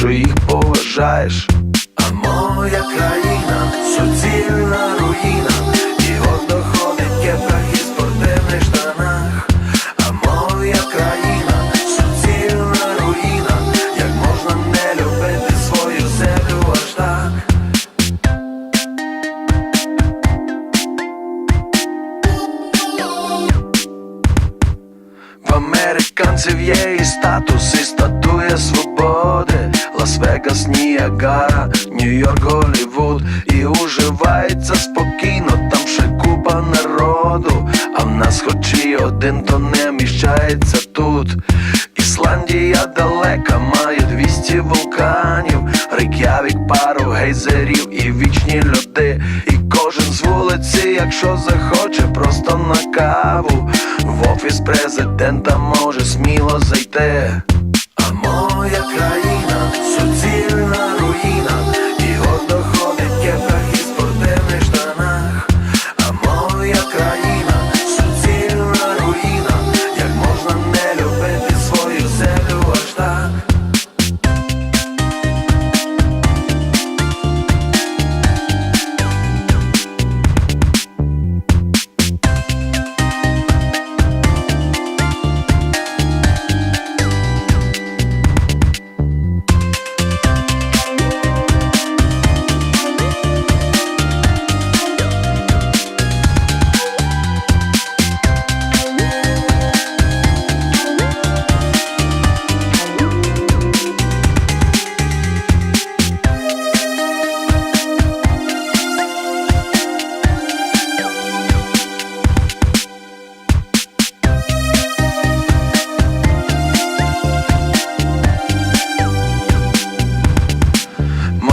що їх поважаєш. А моя країна суцільна руїна, і гордо ходить в кепках і спортивних штанах. А моя країна суцільна руїна, як можна не любити свою землю аж так. В американців є і статус, і статуя свободи Лас-Вегас, Ніагара, Нью-Йорк, Голлівуд І уживається спокійно, там ще купа народу. А в нас хоч і один, то не міщається тут. Ісландія далека, має 200 вулканів. Рейк'явік, пару гейзерів і вічні льоди І кожен з вулиці, якщо захоче, просто на каву. В офіс президента може сміло зайти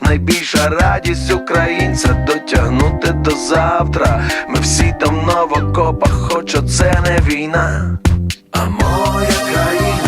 Найбільша радість українця дотягнути до завтра. Ми всі там в новокопах, хоч оце не війна. А моя країна